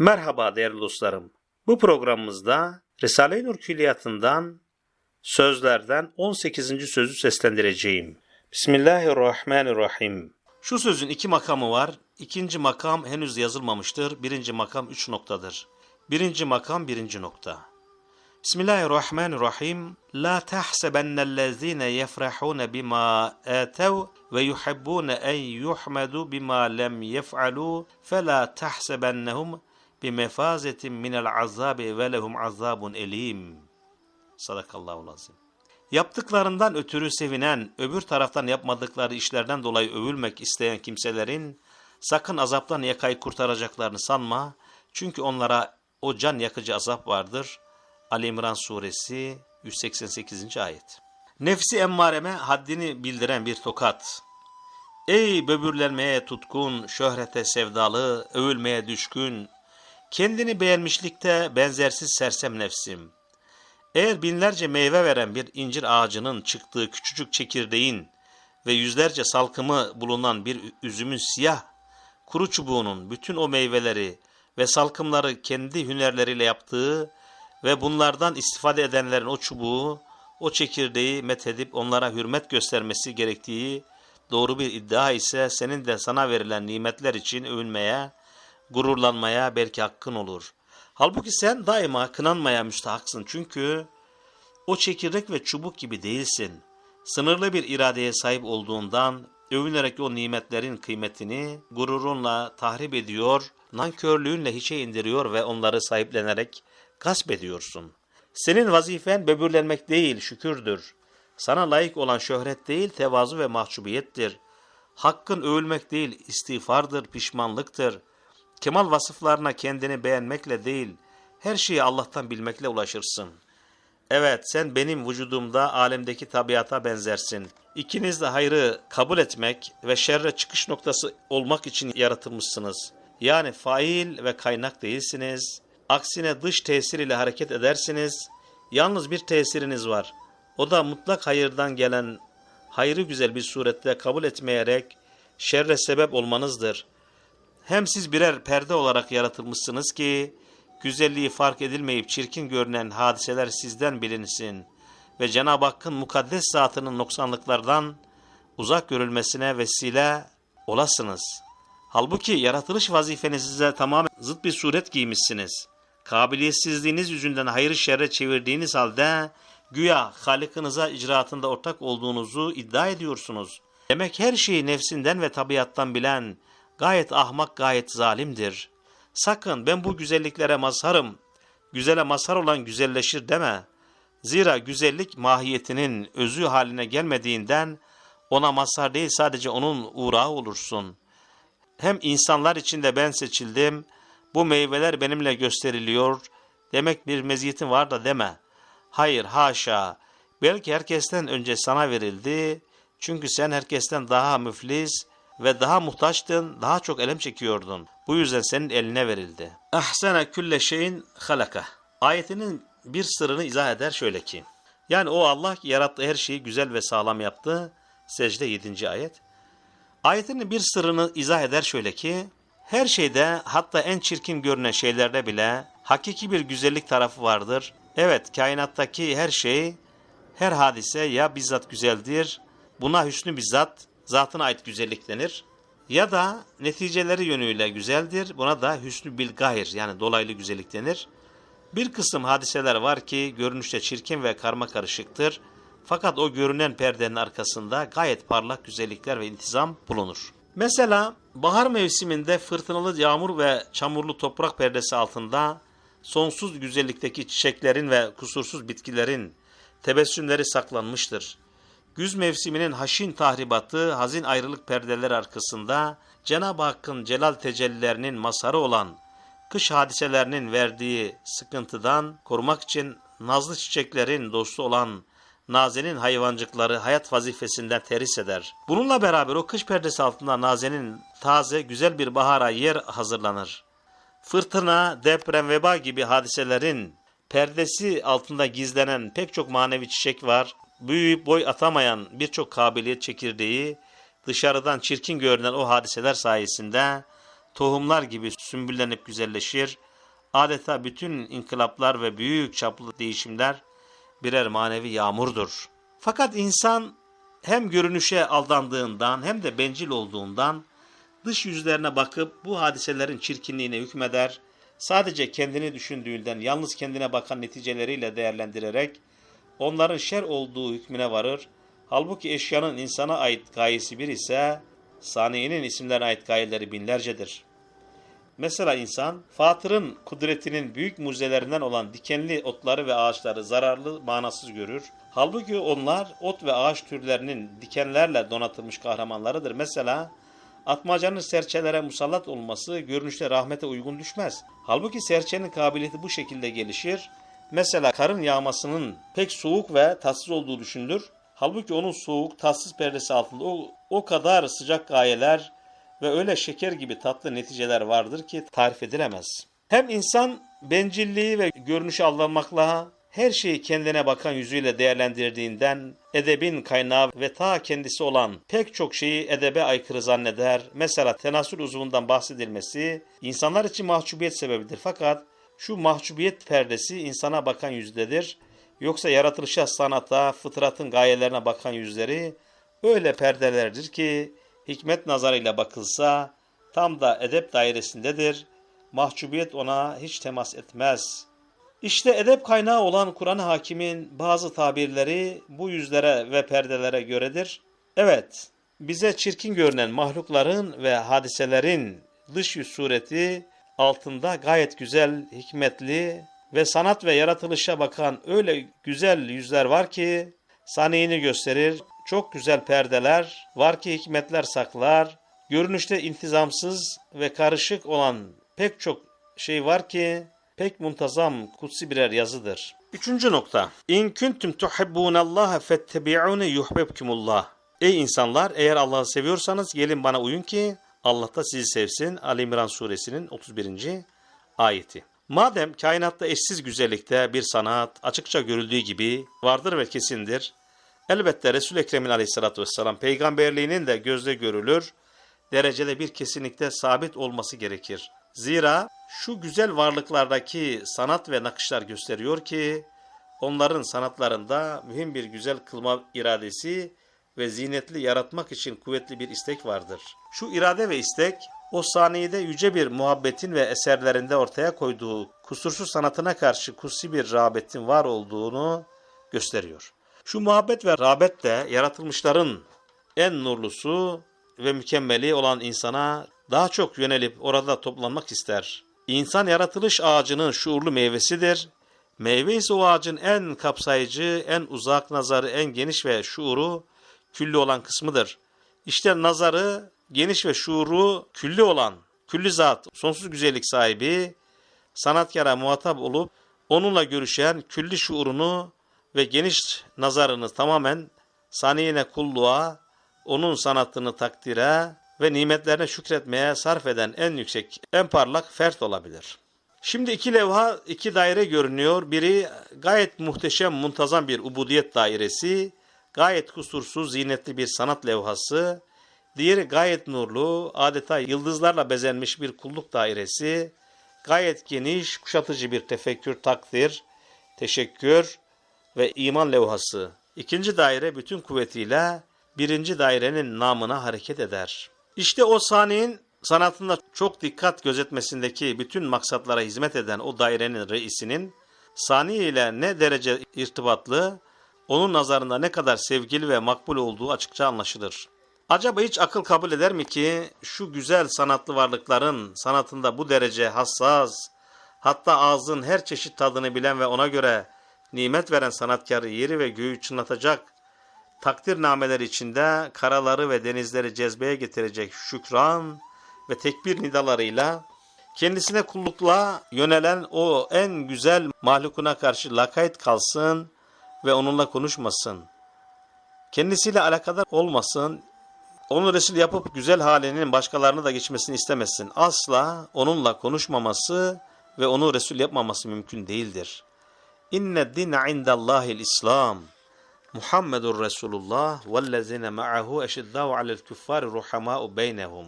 Merhaba değerli dostlarım. Bu programımızda Risale-i Nur Külliyatı'ndan sözlerden 18. sözü seslendireceğim. Bismillahirrahmanirrahim. Şu sözün iki makamı var. İkinci makam henüz yazılmamıştır. Birinci makam üç noktadır. Birinci makam birinci nokta. Bismillahirrahmanirrahim. La tahsebennellezine yefrahun bima atev ve yuhibbun en yuhmadu bima lem yef'alu fela tahsebennehum bimefazetin minel azabi ve lehum azabun elim. Sadakallahu azim. Yaptıklarından ötürü sevinen, öbür taraftan yapmadıkları işlerden dolayı övülmek isteyen kimselerin sakın azaptan yakayı kurtaracaklarını sanma. Çünkü onlara o can yakıcı azap vardır. Ali İmran suresi 188. ayet. Nefsi emmareme haddini bildiren bir tokat. Ey böbürlenmeye tutkun, şöhrete sevdalı, övülmeye düşkün, kendini beğenmişlikte benzersiz sersem nefsim. Eğer binlerce meyve veren bir incir ağacının çıktığı küçücük çekirdeğin ve yüzlerce salkımı bulunan bir üzümün siyah, kuru çubuğunun bütün o meyveleri ve salkımları kendi hünerleriyle yaptığı ve bunlardan istifade edenlerin o çubuğu, o çekirdeği methedip onlara hürmet göstermesi gerektiği doğru bir iddia ise senin de sana verilen nimetler için övünmeye, gururlanmaya belki hakkın olur. Halbuki sen daima kınanmaya müstahaksın çünkü o çekirdek ve çubuk gibi değilsin. Sınırlı bir iradeye sahip olduğundan övünerek o nimetlerin kıymetini gururunla tahrip ediyor, nankörlüğünle hiçe indiriyor ve onları sahiplenerek gasp ediyorsun. Senin vazifen böbürlenmek değil şükürdür. Sana layık olan şöhret değil tevazu ve mahcubiyettir. Hakkın övülmek değil istiğfardır, pişmanlıktır. Kemal vasıflarına kendini beğenmekle değil, her şeyi Allah'tan bilmekle ulaşırsın. Evet, sen benim vücudumda alemdeki tabiata benzersin. İkiniz de hayrı kabul etmek ve şerre çıkış noktası olmak için yaratılmışsınız. Yani fail ve kaynak değilsiniz. Aksine dış tesir ile hareket edersiniz. Yalnız bir tesiriniz var. O da mutlak hayırdan gelen hayrı güzel bir surette kabul etmeyerek şerre sebep olmanızdır.'' Hem siz birer perde olarak yaratılmışsınız ki, güzelliği fark edilmeyip çirkin görünen hadiseler sizden bilinsin ve Cenab-ı Hakk'ın mukaddes zatının noksanlıklardan uzak görülmesine vesile olasınız. Halbuki yaratılış vazifenize tamamen zıt bir suret giymişsiniz. Kabiliyetsizliğiniz yüzünden hayır şerre çevirdiğiniz halde güya halikinize icraatında ortak olduğunuzu iddia ediyorsunuz. Demek her şeyi nefsinden ve tabiattan bilen, Gayet ahmak, gayet zalimdir. Sakın ben bu güzelliklere mazharım, güzele mazhar olan güzelleşir deme. Zira güzellik mahiyetinin özü haline gelmediğinden ona mazhar değil sadece onun uğrağı olursun. Hem insanlar içinde ben seçildim, bu meyveler benimle gösteriliyor, demek bir meziyetin var da deme. Hayır haşa, belki herkesten önce sana verildi, çünkü sen herkesten daha müflis, ve daha muhtaçtın, daha çok elem çekiyordun. Bu yüzden senin eline verildi. Ahsene külle şeyin halaka. Ayetinin bir sırrını izah eder şöyle ki. Yani o Allah yarattığı her şeyi güzel ve sağlam yaptı. Secde 7. ayet. Ayetinin bir sırrını izah eder şöyle ki. Her şeyde hatta en çirkin görünen şeylerde bile hakiki bir güzellik tarafı vardır. Evet kainattaki her şey, her hadise ya bizzat güzeldir, buna hüsnü bizzat zatına ait güzellik denir. Ya da neticeleri yönüyle güzeldir. Buna da hüsnü bil gayr yani dolaylı güzellik denir. Bir kısım hadiseler var ki görünüşte çirkin ve karma karışıktır. Fakat o görünen perdenin arkasında gayet parlak güzellikler ve intizam bulunur. Mesela bahar mevsiminde fırtınalı yağmur ve çamurlu toprak perdesi altında sonsuz güzellikteki çiçeklerin ve kusursuz bitkilerin tebessümleri saklanmıştır. Güz mevsiminin haşin tahribatı, hazin ayrılık perdeler arkasında Cenab-ı Hakk'ın celal tecellilerinin mazharı olan kış hadiselerinin verdiği sıkıntıdan korumak için nazlı çiçeklerin dostu olan Naze'nin hayvancıkları hayat vazifesinden teris eder. Bununla beraber o kış perdesi altında Naze'nin taze güzel bir bahara yer hazırlanır. Fırtına, deprem, veba gibi hadiselerin perdesi altında gizlenen pek çok manevi çiçek var büyüyüp boy atamayan birçok kabiliyet çekirdeği dışarıdan çirkin görünen o hadiseler sayesinde tohumlar gibi sümbüllenip güzelleşir, Adeta bütün inkılaplar ve büyük çaplı değişimler birer manevi yağmurdur. Fakat insan hem görünüşe aldandığından hem de bencil olduğundan dış yüzlerine bakıp bu hadiselerin çirkinliğine hükmeder, sadece kendini düşündüğünden yalnız kendine bakan neticeleriyle değerlendirerek onların şer olduğu hükmüne varır. Halbuki eşyanın insana ait gayesi bir ise saniyenin isimlerine ait gayeleri binlercedir. Mesela insan, Fatır'ın kudretinin büyük mucizelerinden olan dikenli otları ve ağaçları zararlı, manasız görür. Halbuki onlar ot ve ağaç türlerinin dikenlerle donatılmış kahramanlarıdır. Mesela atmacanın serçelere musallat olması görünüşte rahmete uygun düşmez. Halbuki serçenin kabiliyeti bu şekilde gelişir. Mesela karın yağmasının pek soğuk ve tatsız olduğu düşünülür. Halbuki onun soğuk, tatsız perdesi altında o, o kadar sıcak gayeler ve öyle şeker gibi tatlı neticeler vardır ki tarif edilemez. Hem insan bencilliği ve görünüşe aldanmakla her şeyi kendine bakan yüzüyle değerlendirdiğinden edebin kaynağı ve ta kendisi olan pek çok şeyi edebe aykırı zanneder. Mesela tenasül uzvundan bahsedilmesi insanlar için mahcubiyet sebebidir. Fakat şu mahcubiyet perdesi insana bakan yüzdedir. Yoksa yaratılışa, sanata, fıtratın gayelerine bakan yüzleri öyle perdelerdir ki hikmet nazarıyla bakılsa tam da edep dairesindedir. Mahcubiyet ona hiç temas etmez. İşte edep kaynağı olan Kur'an hakimin bazı tabirleri bu yüzlere ve perdelere göredir. Evet, bize çirkin görünen mahlukların ve hadiselerin dış yüz sureti altında gayet güzel, hikmetli ve sanat ve yaratılışa bakan öyle güzel yüzler var ki saniyini gösterir. Çok güzel perdeler var ki hikmetler saklar. Görünüşte intizamsız ve karışık olan pek çok şey var ki pek muntazam kutsi birer yazıdır. Üçüncü nokta. İn kuntum tuhibbunallaha fettebi'uni yuhbibkumullah. Ey insanlar eğer Allah'ı seviyorsanız gelin bana uyun ki Allah da sizi sevsin. Ali İmran suresinin 31. ayeti. Madem kainatta eşsiz güzellikte bir sanat açıkça görüldüğü gibi vardır ve kesindir. Elbette Resul-i Ekrem'in aleyhissalatü vesselam peygamberliğinin de gözle görülür derecede bir kesinlikte sabit olması gerekir. Zira şu güzel varlıklardaki sanat ve nakışlar gösteriyor ki onların sanatlarında mühim bir güzel kılma iradesi ve zinetli yaratmak için kuvvetli bir istek vardır. Şu irade ve istek o saniyede yüce bir muhabbetin ve eserlerinde ortaya koyduğu kusursuz sanatına karşı kutsi bir rağbetin var olduğunu gösteriyor. Şu muhabbet ve rağbet de yaratılmışların en nurlusu ve mükemmeli olan insana daha çok yönelip orada toplanmak ister. İnsan yaratılış ağacının şuurlu meyvesidir. Meyve ise o ağacın en kapsayıcı, en uzak nazarı, en geniş ve şuuru külli olan kısmıdır. İşte nazarı geniş ve şuuru külli olan, külli zat, sonsuz güzellik sahibi, sanatkara muhatap olup onunla görüşen külli şuurunu ve geniş nazarını tamamen saniyine kulluğa, onun sanatını takdire ve nimetlerine şükretmeye sarf eden en yüksek, en parlak fert olabilir. Şimdi iki levha, iki daire görünüyor. Biri gayet muhteşem, muntazam bir ubudiyet dairesi, gayet kusursuz, zinetli bir sanat levhası. Diğeri gayet nurlu, adeta yıldızlarla bezenmiş bir kulluk dairesi, gayet geniş, kuşatıcı bir tefekkür, takdir, teşekkür ve iman levhası. İkinci daire bütün kuvvetiyle birinci dairenin namına hareket eder. İşte o saniyenin sanatında çok dikkat gözetmesindeki bütün maksatlara hizmet eden o dairenin reisinin saniye ile ne derece irtibatlı, onun nazarında ne kadar sevgili ve makbul olduğu açıkça anlaşılır. Acaba hiç akıl kabul eder mi ki şu güzel sanatlı varlıkların sanatında bu derece hassas, hatta ağzın her çeşit tadını bilen ve ona göre nimet veren sanatkarı yeri ve göğü çınlatacak, takdir nameler içinde karaları ve denizleri cezbeye getirecek şükran ve tekbir nidalarıyla kendisine kullukla yönelen o en güzel mahlukuna karşı lakayt kalsın ve onunla konuşmasın. Kendisiyle alakadar olmasın, onu Resul yapıp güzel halinin başkalarına da geçmesini istemesin. Asla onunla konuşmaması ve onu Resul yapmaması mümkün değildir. İnne dine indallahil İslam. Muhammedur Resulullah vellezine ma'ahu eşiddâhu alel küffâri ruhamâ'u beynehum.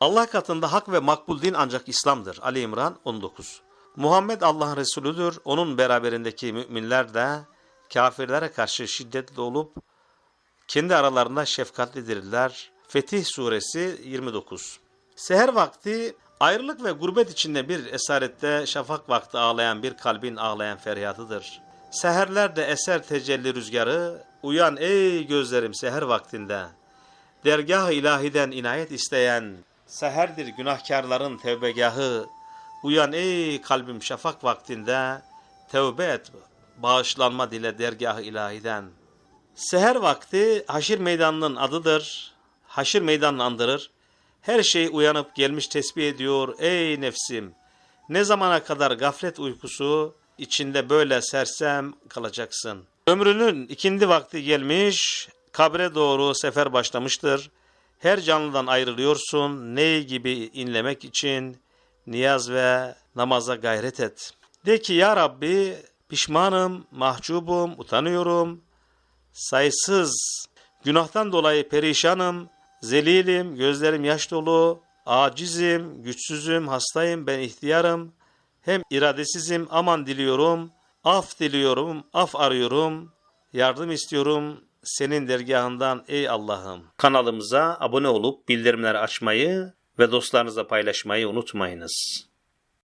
Allah katında hak ve makbul din ancak İslam'dır. Ali İmran 19. Muhammed Allah'ın Resulüdür. Onun beraberindeki müminler de kafirlere karşı şiddetli olup kendi aralarında şefkatlidirler. Fetih Suresi 29 Seher vakti ayrılık ve gurbet içinde bir esarette şafak vakti ağlayan bir kalbin ağlayan feryadıdır. Seherlerde eser tecelli rüzgarı, uyan ey gözlerim seher vaktinde. Dergah-ı ilahiden inayet isteyen, seherdir günahkarların tevbegahı. Uyan ey kalbim şafak vaktinde, tevbe et, bağışlanma dile dergah-ı ilahiden. Seher vakti haşir meydanının adıdır. Haşir meydanını andırır. Her şey uyanıp gelmiş tesbih ediyor. Ey nefsim! Ne zamana kadar gaflet uykusu içinde böyle sersem kalacaksın. Ömrünün ikindi vakti gelmiş, kabre doğru sefer başlamıştır. Her canlıdan ayrılıyorsun, ney gibi inlemek için niyaz ve namaza gayret et. De ki ya Rabbi pişmanım, mahcubum, utanıyorum, sayısız. Günahtan dolayı perişanım, zelilim, gözlerim yaş dolu, acizim, güçsüzüm, hastayım, ben ihtiyarım, hem iradesizim, aman diliyorum, af diliyorum, af arıyorum, yardım istiyorum senin dergahından ey Allah'ım. Kanalımıza abone olup bildirimleri açmayı ve dostlarınızla paylaşmayı unutmayınız.